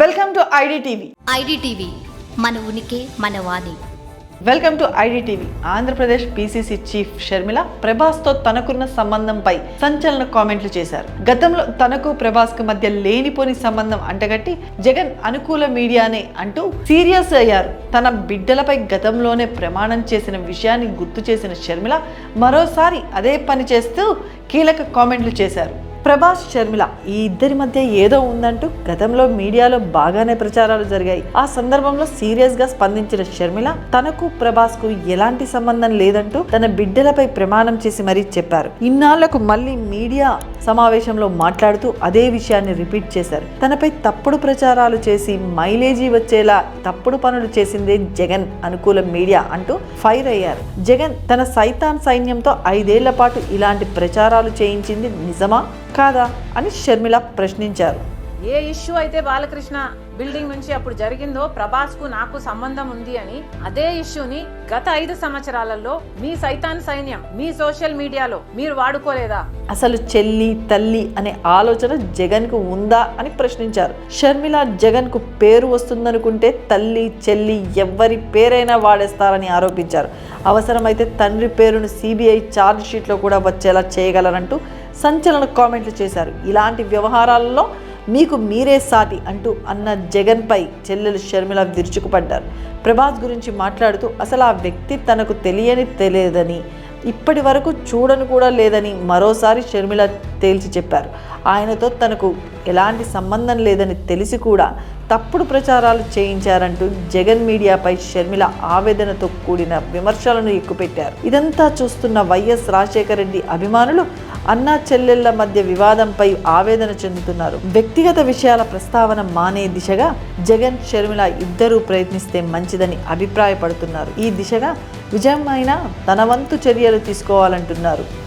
Welcome to IDTV IDTV మన ఉనికి మన వాణి. Welcome to IDTV Andhra Pradesh PCC chief Sharmila ప్రభాస్తో తనకున్న సంబంధంపై సంచలన కామెంట్లు చేశారు. గతంలో తనకు ప్రభాస్కు మధ్య లేనిపోని సంబంధం అంటగట్టి జగన్ అనుకూల మీడియానే అంటూ సీరియస్ అయ్యారు. తన బిడ్డలపై గతంలోనే ప్రమాణం చేసిన విషయాన్ని గుర్తు చేసిన షర్మిల మరోసారి అదే పని చేస్తూ కీలక కామెంట్లు చేశారు. ప్రభాస్ షర్మిల ఈ ఇద్దరి మధ్య ఏదో ఉందంటూ గతంలో మీడియాలో బాగానే ప్రచారాలు జరిగాయి. ఆ సందర్భంలో సీరియస్గా స్పందించిన షర్మిల తనకు ప్రభాస్కు ఎలాంటి సంబంధం లేదంటూ తన బిడ్డలపై ప్రమాణం చేసి మరీ చెప్పారు. ఇన్నాళ్ళకు మళ్ళీ మీడియా సమావేశంలో మాట్లాడుతూ అదే విషయాన్ని రిపీట్ చేశారు. తనపై తప్పుడు ప్రచారాలు చేసి మైలేజీ వచ్చేలా తప్పుడు పనులు చేసిందే జగన్ అనుకూల మీడియా అంటూ ఫైర్ అయ్యారు. జగన్ తన సైతాన్ సైన్యంతో ఐదేళ్ళ పాటు ఇలాంటి ప్రచారాలు చేయించింది నిజమా? కాదా అని షర్మిల ప్రశ్నించారు. ఏ ఇష్యూ అయితే బాలకృష్ణ బిల్డింగ్ నుంచి అప్పుడు జరిగిందో ప్రభాస్కు నాకు సంబంధం ఉంది అని అదే ఇష్యూని గత ఐదు సంవత్సరాలలో మీ సైతాన్ సైన్యం మీ సోషల్ మీడియాలో మీరు వాడుకోలేదా? అసలు చెల్లి తల్లి అనే ఆలోచన జగన్కు ఉందా అని ప్రశ్నించారు. షర్మిల జగన్కు పేరు వస్తుందనుకుంటే తల్లి చెల్లి ఎవ్వరి పేరైనా వాడేస్తారని ఆరోపించారు. అవసరమైతే తండ్రి పేరును సిబిఐ ఛార్జ్ షీట్లో కూడా వచ్చేలా చేయగలరంటూ సంచలన కామెంట్లు చేశారు. ఇలాంటి వ్యవహారాలలో మీకు మీరే సాటి అంటూ అన్న జగన్పై చెల్లెలు షర్మిల విరుచుకుపడ్డారు. ప్రభాస్ గురించి మాట్లాడుతూ అసలు ఆ వ్యక్తి తనకు తెలియని తెలియదని ఇప్పటి వరకు చూడను కూడా లేదని మరోసారి షర్మిల తేల్చి చెప్పారు. ఆయనతో తనకు ఎలాంటి సంబంధం లేదని తెలిసి కూడా తప్పుడు ప్రచారాలు చేయించారంటూ జగన్ మీడియాపై షర్మిల ఆవేదనతో కూడిన విమర్శలను ఎక్కుపెట్టారు. ఇదంతా చూస్తున్న వైఎస్ రాజశేఖర రెడ్డి అభిమానులు అన్నా చెల్లెళ్ళ మధ్య వివాదంపై ఆవేదన చెందుతున్నారు. వ్యక్తిగత విషయాల ప్రస్తావన మానే దిశగా జగన్ షర్మిల ఇద్దరూ ప్రయత్నిస్తే మంచిదని అభిప్రాయపడుతున్నారు. ఈ దిశగా విజయమైన తన వంతు చర్యలు తీసుకోవాలంటున్నారు.